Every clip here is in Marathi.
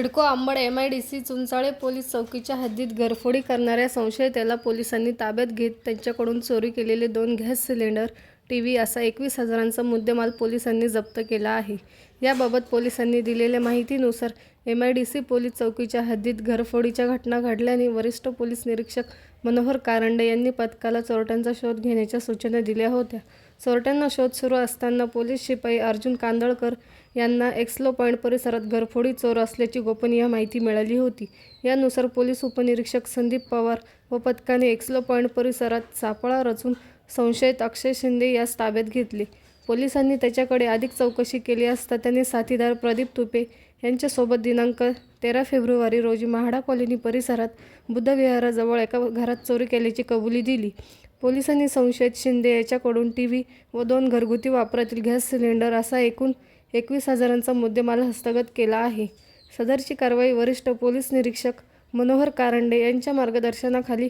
CIDCO Ambad M I D C Chunchale police चौकीच्या हद्दीत घरफोडी करणाऱ्या संशयिताला पोलिसांनी ताब्यात घेत त्यांच्याकडून चोरी केलेले दोन गॅस सिलेंडर टी व्ही असा एकवीस हजारांचा मुद्देमाल पोलिसांनी जप्त केला आहे. याबाबत पोलिसांनी दिलेल्या माहितीनुसार M I D C police चौकीच्या हद्दीत घरफोडीच्या घटना घडल्याने वरिष्ठ पोलीस निरीक्षक मनोहर कारंडे यांनी पथकाला चोरट्यांचा शोध घेण्याच्या सूचना दिल्या होत्या. चोरट्यांना शोध सुरू असताना पोलीस शिपाई अर्जुन कांदळकर यांना एक्स्लो पॉईंट परिसरात घरफोडी चोर असल्याची गोपनीय माहिती मिळाली होती. यानुसार पोलीस उपनिरीक्षक संदीप पवार व पथकाने एक्स्लो पॉईंट परिसरात सापळा रचून संशयित अक्षय शिंदे यास ताब्यात घेतले. पोलिसांनी त्याच्याकडे अधिक चौकशी केली असता त्याने साथीदार प्रदीप तुपे यांच्यासोबत दिनांक तेरा फेब्रुवारी रोजी महाडा कॉलनी परिसरात बुद्धविहाराजवळ एका घरात चोरी केल्याची कबुली दिली. पोलिसांनी संशयित शिंदे याच्याकडून टी व्ही व दोन घरगुती वापरातील गॅस सिलेंडर असा एकूण एकवीस हजारांचा मुद्देमाल हस्तगत केला आहे. सदरची कारवाई वरिष्ठ पोलीस निरीक्षक मनोहर कारंडे यांच्या मार्गदर्शनाखाली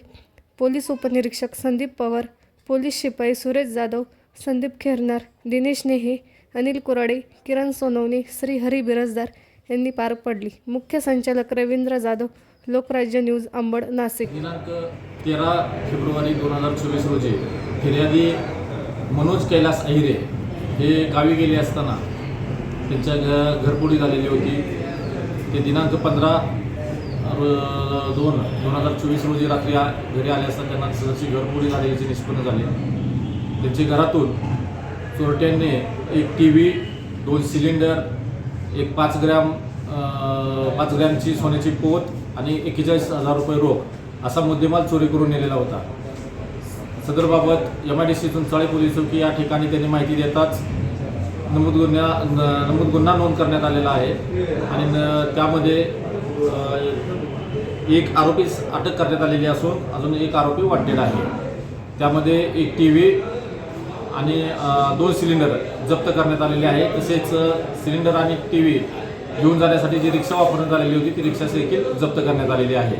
पोलीस उपनिरीक्षक संदीप पवार पोलीस शिपाई सुरेश जाधव संदीप खेरनार दिनेश नेहे अनिल कुराडे किरण सोनवणे श्री हरी बिरजदार यांनी पार पडली. मुख्य संचालक रवींद्र जाधव लोकराज्य न्यूज अंबड नाशिक. दिनांक तेरा फेब्रुवारी दोन हजार चोवीस रोजी फिर्यादी मनोज कैलास अहिरे हे गावी गेले असताना त्यांच्या घ घरफोडी झालेली होती. ते दिनांक पंधरा दोन दोन हजार चोवीस रोजी रात्री आ घरी आले असता त्यांना सहची घरपोडी झाल्याचे निष्पन्न झाले. त्यांच्या घरातून चोरट्यांनी एक टी व्ही दोन सिलेंडर एक पाच ग्रॅम पाच ग्रॅमची सोन्याची पोत आणि एक्केचाळीस हजार रुपये रोख असा मुद्देमाल चोरी करून नेलेला होता. सदरबाबत एम आय डी सी चाळे पोलीस चौकी या ठिकाणी त्यांनी माहिती देताच नमूद गुन्हा न- नमूद गुन्हा नोंद करण्यात आलेला आहे आणि न- त्यामध्ये एक आरोपी अटक करण्यात आलेली असून अजून एक आरोपी वाटेड आहे. त्यामध्ये एक टी व्ही आणि दोन सिलेंडर जप्त करण्यात आलेले आहे तसेच सिलेंडर आणि टी व्ही घेऊन जाण्यासाठी जी रिक्षा वापरण्यात आलेली होती ती रिक्षा देखील जप्त करण्यात आलेली आहे.